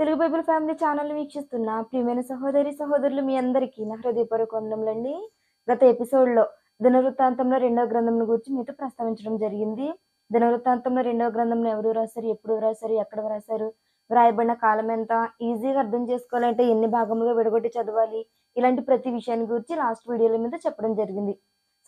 Telugu Bible family channel వీక్షిస్తున్న ప్రియమైన సహోదరి సహోదరులు మీ అందరికీ నా హృదయపూర్వక వందనములండి గత ఎపిసోడ్లో దినవృత్తాంతంలో రెండవ గ్రంథంను గురించి మీతో ప్రస్తావించడం జరిగింది. దినవృత్తాంతంలో రెండవ గ్రంథంలో ఎవరు రాశారు ఎప్పుడు రాశారు ఎక్కడ రాశారు వ్రాయబడిన కాలం ఎంత ఈజీగా అర్థం చేసుకోవాలంటే ఎన్ని భాగములుగా విడగొట్టి చదవాలి ఇలాంటి ప్రతి విషయాన్ని గురించి లాస్ట్ వీడియోల మీద చెప్పడం జరిగింది.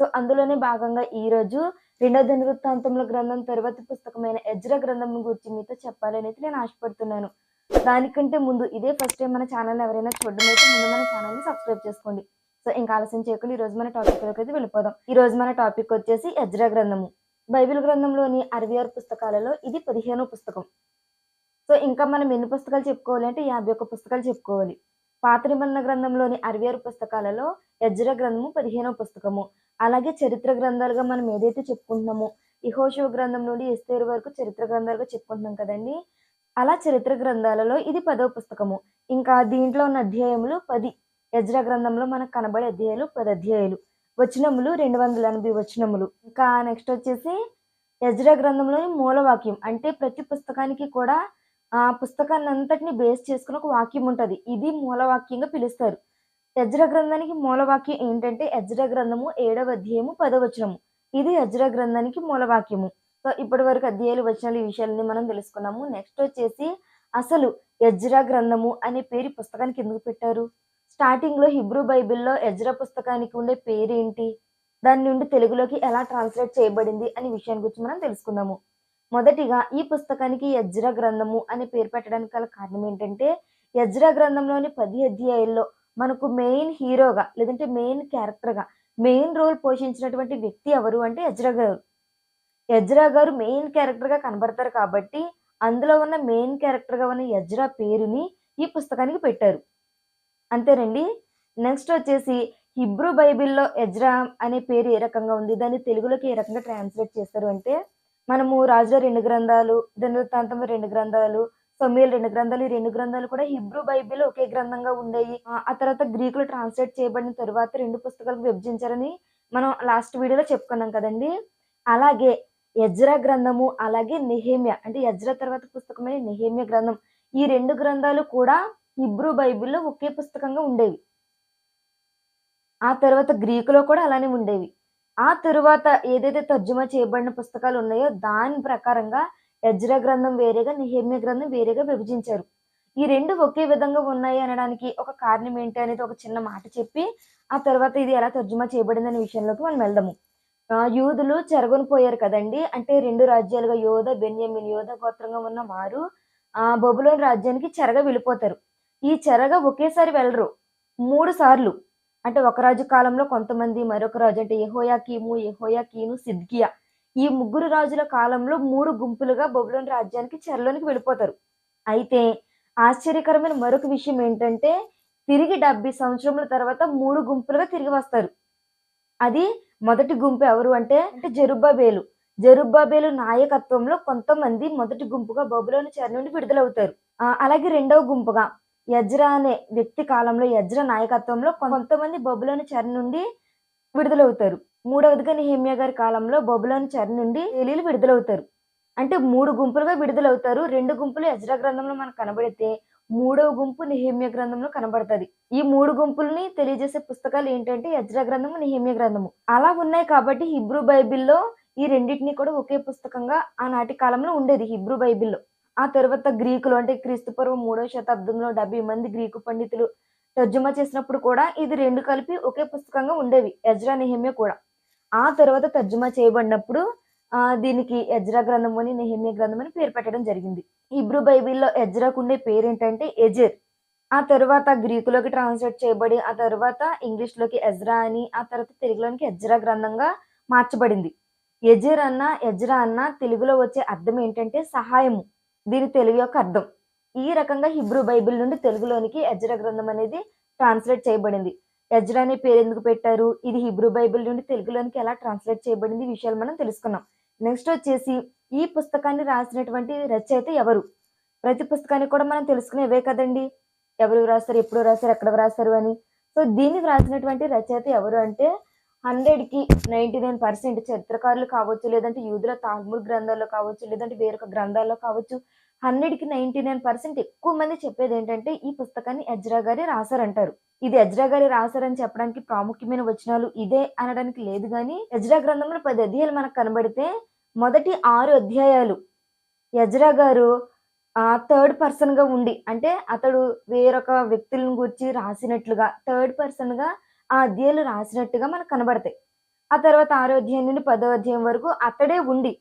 సో అందులోనే భాగంగా ఈ రోజు రెండవ దినవృత్తాంతంలో గ్రంథం తర్వాత పుస్తకమైన ఎజ్ర గ్రంథం గురించి మీతో చెప్పాలని అయితే నేను ఆశపడుతున్నాను. దానికంటే ముందు ఇదే ఫస్ట్ టైం మన ఛానల్ ఎవరైనా చూడడం అయితే ముందు మన ఛానల్ని సబ్స్క్రైబ్ చేసుకోండి. సో ఇంకా ఆలస్యం చేయకుండా ఈ రోజు మన టాపిక్ అయితే వెళ్ళిపోదాం. ఈ రోజు మన టాపిక్ వచ్చేసి ఎజ్రా గ్రంథము. బైబిల్ గ్రంథంలోని అరవై ఆరు పుస్తకాలలో ఇది పదిహేనో పుస్తకం. సో ఇంకా మనం ఎన్ని పుస్తకాలు చెప్పుకోవాలి అంటే యాభై ఒక్క పుస్తకాలు చెప్పుకోవాలి. పాత నిబంధన గ్రంథంలోని అరవై ఆరు పుస్తకాలలో యజ్ర గ్రంథము పదిహేనో పుస్తకము. అలాగే చరిత్ర గ్రంథాలుగా మనం ఏదైతే చెప్పుకుంటున్నామో ఇహోషో గ్రంథం నుండి ఎస్తేరు వరకు చరిత్ర గ్రంథాలుగా చెప్పుకుంటున్నాం కదండి అలా చరిత్ర గ్రంథాలలో ఇది పదవ పుస్తకము. ఇంకా దీంట్లో ఉన్న అధ్యాయములు పది యజ్ర గ్రంథంలో మనకు కనబడే అధ్యాయాలు పది అధ్యాయాలు. వచనములు రెండు వందల ఎనభై వచనములు. ఇంకా నెక్స్ట్ వచ్చేసి యజ్ర గ్రంథంలోని మూలవాక్యం. అంటే ప్రతి పుస్తకానికి కూడా ఆ పుస్తకాన్ని అంతటిని బేస్ చేసుకుని ఒక వాక్యం ఉంటుంది. ఇది మూలవాక్యంగా పిలుస్తారు. యజ్ర గ్రంథానికి మూలవాక్యం ఏంటంటే యజ్ర గ్రంథము ఏడవ అధ్యాయము పదవచనము ఇది యజ్ర గ్రంథానికి మూలవాక్యము. సో ఇప్పటి వరకు అధ్యాయులు వచ్చిన ఈ విషయాలని మనం తెలుసుకున్నాము. నెక్స్ట్ వచ్చేసి అసలు ఎజ్రా గ్రంథము అనే పేరు పుస్తకానికి ఎందుకు పెట్టారు? స్టార్టింగ్లో హిబ్రూ బైబిల్లో ఎజ్రా పుస్తకానికి ఉండే పేరు ఏంటి దాని నుండి తెలుగులోకి ఎలా ట్రాన్స్లేట్ చేయబడింది అనే విషయాన్ని గురించి మనం తెలుసుకుందాము. మొదటిగా ఈ పుస్తకానికి యజ్రా గ్రంథము అనే పేరు పెట్టడానికి గల కారణం ఏంటంటే యజ్రా గ్రంథంలోని పది అధ్యాయుల్లో మనకు మెయిన్ హీరోగా లేదంటే మెయిన్ క్యారెక్టర్గా మెయిన్ రోల్ పోషించినటువంటి వ్యక్తి ఎవరు అంటే యజ్రా గారు. యజ్రా గారు మెయిన్ క్యారెక్టర్గా కనబడతారు కాబట్టి అందులో ఉన్న మెయిన్ క్యారెక్టర్గా ఉన్న యజ్రా పేరుని ఈ పుస్తకానికి పెట్టారు. అంతేనండి. నెక్స్ట్ వచ్చేసి హిబ్రూ బైబిల్లో ఎజ్రా అనే పేరు ఏ రకంగా ఉంది? దాన్ని తెలుగులోకి ఏ రకంగా ట్రాన్స్లేట్ చేస్తారు అంటే మనము రాజుల రెండు గ్రంథాలు దినవృత్తాంతం రెండు గ్రంథాలు సొమ్మియలు రెండు గ్రంథాలు ఈ రెండు గ్రంథాలు కూడా హిబ్రూ బైబిల్ ఒకే గ్రంథంగా ఉండేవి ఆ- ఆ తర్వాత గ్రీకులో ట్రాన్స్లేట్ చేయబడిన తర్వాత రెండు పుస్తకాలకు విభజించారని మనం లాస్ట్ వీడియోలో చెప్పుకున్నాం కదండి. అలాగే యజ్రా గ్రంథము అలాగే నెహేమియా అంటే యజ్రా తర్వాత పుస్తకమైన నెహేమ్య గ్రంథం. ఈ రెండు గ్రంథాలు కూడా హిబ్రూ బైబిల్లో ఒకే పుస్తకంగా ఉండేవి. ఆ తర్వాత గ్రీకులో కూడా అలానే ఉండేవి. ఆ తరువాత ఏదైతే తర్జుమా చేయబడిన పుస్తకాలు ఉన్నాయో దాని ప్రకారంగా యజ్రా గ్రంథం వేరేగా నిహేమ్య గ్రంథం వేరేగా విభజించారు. ఈ రెండు ఒకే విధంగా ఉన్నాయి అనడానికి ఒక కారణం ఏంటి అనేది ఒక చిన్న మాట చెప్పి ఆ తర్వాత ఇది ఎలా తర్జుమా చేయబడింది అనే విషయంలోకి మనం వెళ్దాము. యూదులు చెరగొనిపోయారు కదండి. అంటే రెండు రాజ్యాలుగా యోధ బెన్యమిన్ యోధ గోత్రంగా ఉన్న వారు ఆ బొబులోని రాజ్యానికి చెరగ వెళ్ళిపోతారు. ఈ చెరగ ఒకేసారి వెళ్ళరు. మూడు సార్లు. అంటే ఒక రాజు కాలంలో కొంతమంది మరొక రాజు అంటే యెహోయాకీము యెహోయాకీను సిద్కియా. ఈ ముగ్గురు రాజుల కాలంలో మూడు గుంపులుగా బొబులోని రాజ్యానికి చెరలోనికి వెళ్ళిపోతారు. అయితే ఆశ్చర్యకరమైన మరొక విషయం ఏంటంటే తిరిగి డెబ్బై సంవత్సరముల తర్వాత మూడు గుంపులుగా తిరిగి వస్తారు. అది మొదటి గుంపు ఎవరు అంటే అంటే జరుబ్బాబేలు. జరుబ్బాబేలు నాయకత్వంలో కొంతమంది మొదటి గుంపుగా బబులోని చెర నుండి విడుదలవుతారు. అలాగే రెండవ గుంపుగా యజ్రా అనే వ్యక్తి కాలంలో యజ్ర నాయకత్వంలో కొంతమంది బబులోని చెర నుండి విడుదలవుతారు. మూడవదిగా నిహేమియా గారి కాలంలో బొబులోని చెర నుండి ఏలీలు విడుదలవుతారు. అంటే మూడు గుంపులుగా విడుదలవుతారు. రెండు గుంపులు యజ్రా గ్రంథంలో మనకు కనబడితే మూడవ గుంపు నిహేమ్య గ్రంథంలో కనబడుతుంది. ఈ మూడు గుంపుల్ని తెలియజేసే పుస్తకాలు ఏంటంటే యజ్రా గ్రంథము నిహేమ్య గ్రంథము. అలా ఉన్నాయి కాబట్టి హిబ్రూ బైబిల్లో ఈ రెండింటిని కూడా ఒకే పుస్తకంగా ఆనాటి కాలంలో ఉండేది హిబ్రూ బైబిల్లో. ఆ తర్వాత గ్రీకులు అంటే క్రీస్తు పూర్వం మూడవ శతాబ్దంలో డెబ్బై మంది గ్రీకు పండితులు తర్జుమా చేసినప్పుడు కూడా ఇది రెండు కలిపి ఒకే పుస్తకంగా ఉండేవి యజ్రా నిహేమ్య కూడా. ఆ తర్వాత తర్జుమా చేయబడినప్పుడు దీనికి ఎజ్రా గ్రంథం అని నెహిమ్య గ్రంథం అని పేరు పెట్టడం జరిగింది. హిబ్రూ బైబిల్లో ఎజ్రాకు ఉండే పేరు ఏంటంటే ఎజెర్. ఆ తర్వాత గ్రీకులోకి ట్రాన్స్లేట్ చేయబడి ఆ తర్వాత ఇంగ్లీష్లోకి ఎజ్రా అని ఆ తర్వాత తెలుగులోనికి ఎజ్రా గ్రంథంగా మార్చబడింది. ఎజెర్ అన్న ఎజ్రా అన్న తెలుగులో వచ్చే అర్థం ఏంటంటే సహాయము. దీని తెలుగు యొక్క అర్థం. ఈ రకంగా హిబ్రూ బైబిల్ నుండి తెలుగులోనికి ఎజ్రా గ్రంథం అనేది ట్రాన్స్లేట్ చేయబడింది. ఎజ్రా అనే పేరు ఎందుకు పెట్టారు? ఇది హిబ్రూ బైబిల్ నుండి తెలుగులోనికి ఎలా ట్రాన్స్లేట్ చేయబడింది? విషయాలు మనం తెలుసుకున్నాం. నెక్స్ట్ వచ్చేసి ఈ పుస్తకాన్ని రాసినటువంటి రచయిత ఎవరు? ప్రతి పుస్తకాన్ని కూడా మనం తెలుసుకునేవే కదండి. ఎవరు రాస్తారు ఎప్పుడు రాస్తారు ఎక్కడ రాస్తారు అని. సో దీన్ని రాసినటువంటి రచయిత ఎవరు అంటే హండ్రెడ్కి నైంటీ నైన్ పర్సెంట్ చరిత్రకారులు కావచ్చు లేదంటే యూదుల తాల్ముడ్ గ్రంథాల్లో కావచ్చు లేదంటే వేరొక గ్రంథాల్లో కావచ్చు హండ్రెడ్కి నైన్టీ నైన్ పర్సెంట్ ఎక్కువ మంది చెప్పేది ఏంటంటే ఈ పుస్తకాన్ని ఎజ్రా గారి రాశారంటారు. ఇది ఎజ్రా గారి రాశారని చెప్పడానికి ప్రాముఖ్యమైన వచనాలు ఇదే అనడానికి లేదు కానీ ఎజ్రా గ్రంథంలో పది అధ్యాయాలు మనకు కనబడితే మొదటి ఆరు అధ్యాయాలు. యజ్రా గారు థర్డ్ పర్సన్గా ఉండి అంటే అతడు వేరొక వ్యక్తులను గురించి రాసినట్లుగా థర్డ్ పర్సన్గా ఆ అధ్యాయులు రాసినట్టుగా మనకు కనబడతాయి. ఆ తర్వాత ఆరో అధ్యాయం నుండి పదో అధ్యాయం వరకు అతడే ఉండి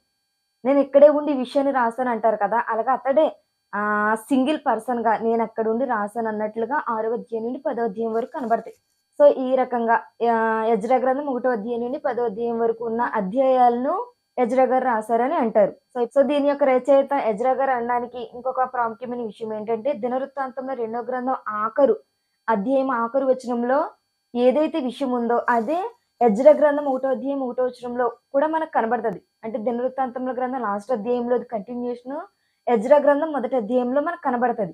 నేను ఇక్కడే ఉండి విషయాన్ని రాశాను అంటారు కదా అలాగే అతడే సింగిల్ పర్సన్గా నేను అక్కడ ఉండి రాశాను అన్నట్లుగా ఆరో అధ్యాయం నుండి పదో అధ్యాయం వరకు కనబడతాయి. సో ఈ రకంగా ఆ, యజ్రా గ్రంథం ఒకటో అధ్యాయం నుండి పదో అధ్యాయం వరకు ఉన్న అధ్యాయాలను ఎజ్రా రాశారని అంటారు. సో సో దీని యొక్క రచయిత ఎజ్రా అనడానికి ఇంకొక ప్రాముఖ్యమైన విషయం ఏంటంటే దినవృత్తాంతంలో రెండో గ్రంథం ఆఖరు అధ్యాయం ఆఖరు వచనంలో ఏదైతే విషయం ఉందో అదే ఎజ్ర గ్రంథం ఒకటో అధ్యాయం ఒకటో వచనంలో కూడా మనకు కనబడుతుంది. అంటే దినవృత్తాంతంలో గ్రంథం లాస్ట్ అధ్యాయంలో కంటిన్యూషన్ ఎజ్ర గ్రంథం మొదటి అధ్యాయంలో మనకు కనబడుతుంది.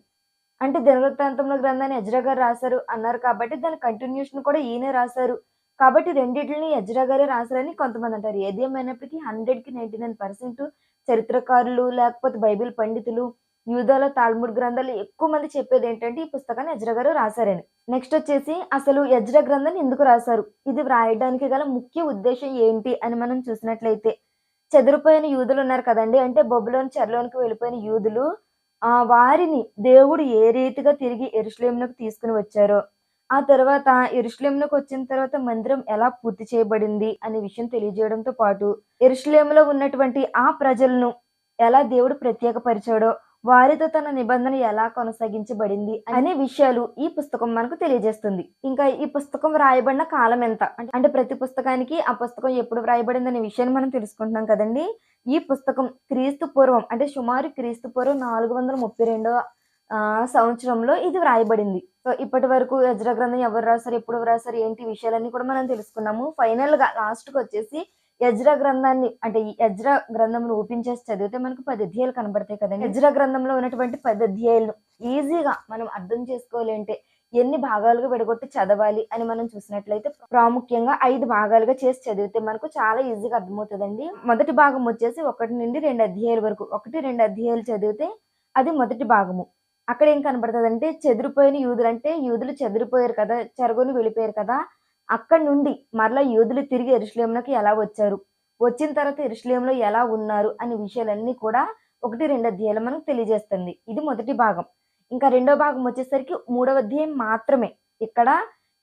అంటే దినవృత్తాంతంలో గ్రంథాన్ని ఎజ్ర గారు రాశారు అన్నారు కాబట్టి దాని కంటిన్యూషన్ కూడా ఈయనే రాశారు. కాబట్టి రెండింటిని ఎజ్రా గారే రాశారని కొంతమంది అంటారు. ఏది ఏమైనప్పటికీ హండ్రెడ్కి నైన్టీ నైన్ పర్సెంట్ చరిత్రకారులు లేకపోతే బైబిల్ పండితులు యూదాల తాల్ముడ్ గ్రంథాలు ఎక్కువ మంది చెప్పేది ఏంటంటే ఈ పుస్తకాన్ని ఎజ్రా గారు రాశారని. నెక్స్ట్ వచ్చేసి అసలు ఎజ్రా గ్రంథాన్ని ఎందుకు రాశారు? ఇది వ్రాయడానికి గల ముఖ్య ఉద్దేశం ఏంటి అని మనం చూసినట్లయితే చెదిరిపోయిన యూదులు ఉన్నారు కదండి. అంటే బొబ్బులోని చెరలోనికి వెళ్ళిపోయిన యూదులు ఆ వారిని దేవుడు ఏ రీతిగా తిరిగి ఎరుషలేంలోకి తీసుకుని వచ్చారో ఆ తర్వాత ఎరుషలేంలోకి వచ్చిన తర్వాత మందిరం ఎలా పూర్తి చేయబడింది అనే విషయం తెలియజేయడంతో పాటు ఎరుషలేంలో ఉన్నటువంటి ఆ ప్రజలను ఎలా దేవుడు ప్రత్యేకపరిచాడో వారితో తన నిబంధన ఎలా కొనసాగించబడింది అనే విషయాలు ఈ పుస్తకం మనకు తెలియజేస్తుంది. ఇంకా ఈ పుస్తకం రాయబడిన కాలం ఎంత? అంటే- ప్రతి పుస్తకానికి ఆ పుస్తకం ఎప్పుడు వ్రాయబడింది అనే విషయాన్ని మనం తెలుసుకుంటున్నాం కదండి. ఈ పుస్తకం క్రీస్తు పూర్వం అంటే సుమారు క్రీస్తు పూర్వం నాలుగు వందల ముప్పై రెండవ సంవత్సరంలో ఇది వ్రాయబడింది. సో ఇప్పటి వరకు యజ్ర గ్రంథం ఎవరు రాశారు ఎప్పుడు రాశారు ఏంటి విషయాలన్నీ కూడా మనం తెలుసుకున్నాము. ఫైనల్గా లాస్ట్కి వచ్చేసి యజ్ర గ్రంథాన్ని అంటే ఈ యజ్ర ఓపెన్ చేసి చదివితే మనకు పది అధ్యాయాలు కనబడతాయి కదండి. యజ్ర గ్రంథంలో ఉన్నటువంటి పది అధ్యాయాలను ఈజీగా మనం అర్థం చేసుకోవాలి అంటే ఎన్ని భాగాలుగా విడగొట్టి చదవాలి అని మనం చూసినట్లయితే ప్రాముఖ్యంగా ఐదు భాగాలుగా చేసి చదివితే మనకు చాలా ఈజీగా అర్థమవుతుందండి. మొదటి భాగం వచ్చేసి ఒకటి నుండి రెండు అధ్యాయాల వరకు. ఒకటి రెండు అధ్యాయాలు చదివితే అది మొదటి భాగము. అక్కడ ఏం కనబడుతుంది అంటే చెదిరిపోయిన యూదులు అంటే యూదులు చెదిరిపోయారు కదా చెరగొని వెళ్ళిపోయారు కదా అక్కడ నుండి మరలా యూదులు తిరిగి ఎరుషలేంలోకి ఎలా వచ్చారు? వచ్చిన తర్వాత ఎరుషలేంలో ఎలా ఉన్నారు? అనే విషయాలన్నీ కూడా ఒకటి రెండు అధ్యాయాలు మనకు తెలియజేస్తుంది. ఇది మొదటి భాగం. ఇంకా రెండో భాగం వచ్చేసరికి మూడవ అధ్యాయం మాత్రమే. ఇక్కడ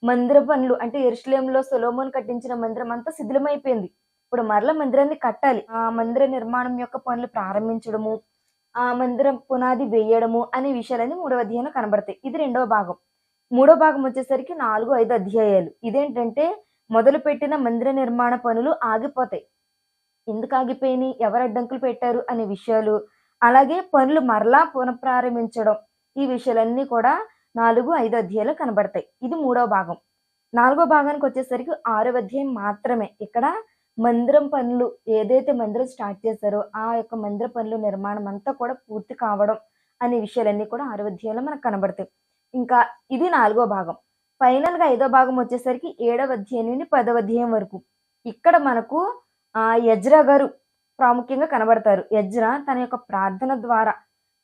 మందిర పనులు అంటే ఎరుషలేంలో సొలోమోన్ కట్టించిన మందిరం అంతా శిథిలమైపోయింది. ఇప్పుడు మరల మందిరాన్ని కట్టాలి. ఆ మందిర నిర్మాణం యొక్క పనులు ప్రారంభించడము ఆ మందిరం పునాది వేయడము అనే విషయాలన్నీ మూడవ అధ్యాయంలో కనబడతాయి. ఇది రెండవ భాగం. మూడో భాగం వచ్చేసరికి నాలుగు ఐదు అధ్యాయాలు. ఇదేంటంటే మొదలు పెట్టిన మందిర నిర్మాణ పనులు ఆగిపోతాయి. ఎందుకు ఆగిపోయినాయి? ఎవరు అడ్డంకులు పెట్టారు? అనే విషయాలు. అలాగే పనులు మరలా పునఃప్రారంభించడం. ఈ విషయాలన్నీ కూడా నాలుగు ఐదు అధ్యాయాలు కనబడతాయి. ఇది మూడో భాగం. నాలుగో భాగానికి వచ్చేసరికి ఆరో అధ్యాయం మాత్రమే. ఇక్కడ మందిరం పనులు ఏదైతే మందిరం స్టార్ట్ చేశారో ఆ యొక్క మందిర పనులు నిర్మాణం అంతా కూడా పూర్తి కావడం అనే విషయాలన్నీ కూడా ఆరవ అధ్యాయంలో మనకు కనబడతాయి. ఇంకా ఇది నాలుగో భాగం. ఫైనల్గా ఐదో భాగం వచ్చేసరికి ఏడవ అధ్యాయం నుండి పదవ అధ్యాయం వరకు. ఇక్కడ మనకు ఆ యజ్రా గారు ప్రాముఖ్యంగా కనబడతారు. యజ్రా తన యొక్క ప్రార్థన ద్వారా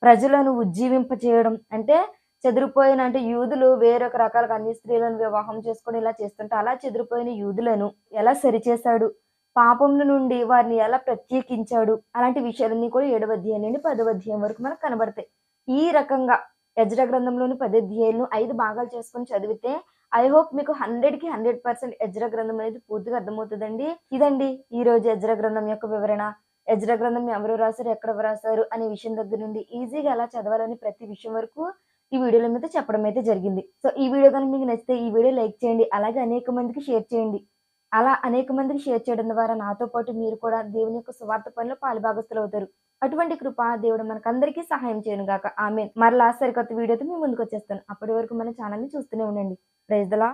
ప్రజలను ఉజ్జీవింపచేయడం. అంటే చెదిరిపోయిన అంటే యూదులు వేరొక రకాలుగా అన్ని స్త్రీలను వివాహం చేసుకొని ఇలా చేస్తుంటే అలా చెదిరిపోయిన యూదులను ఎలా సరిచేశాడు? పాపముల నుండి వారిని ఎలా ప్రత్యేకించాడు? అలాంటి విషయాలన్నీ కూడా ఏడవ అధ్యాయం నుండి పదవ అధ్యాయం వరకు మనకు కనబడతాయి. ఈ రకంగా యజ్ర గ్రంథంలోని పది అధ్యాయులను ఐదు భాగాలు చేసుకొని చదివితే ఐ హోప్ మీకు హండ్రెడ్కి హండ్రెడ్ పర్సెంట్ యజ్ర గ్రంథం అనేది పూర్తిగా అర్థమవుతుందండి. ఇదండి ఈ రోజు యజ్ర గ్రంథం యొక్క వివరణ. యజ్ర గ్రంథం ఎవరు రాశారు? ఎక్కడ రాశారు? అనే విషయం దగ్గర నుండి ఈజీగా ఎలా చదవాలని ప్రతి విషయం వరకు ఈ వీడియోల మీద చెప్పడం అయితే జరిగింది. సో ఈ వీడియో కనుక మీకు నచ్చితే ఈ వీడియో లైక్ చేయండి. అలాగే అనేక మందికి షేర్ చేయండి. అలా అనేక మందికి షేర్ చేయడం ద్వారా నాతో పాటు మీరు కూడా దేవుని యొక్క స్వార్థ పనిలో పాలుభాగస్తులు అవుతారు. అటువంటి కృప దేవుడు మనకందరికీ సహాయం చేయను గాక. ఆమె మరలా సరికొత్త వీడియోతో మీ ముందుకు వచ్చేస్తాను. అప్పటి వరకు మన ఛానల్ని చూస్తూనే ఉండండి. ప్రైజ్లా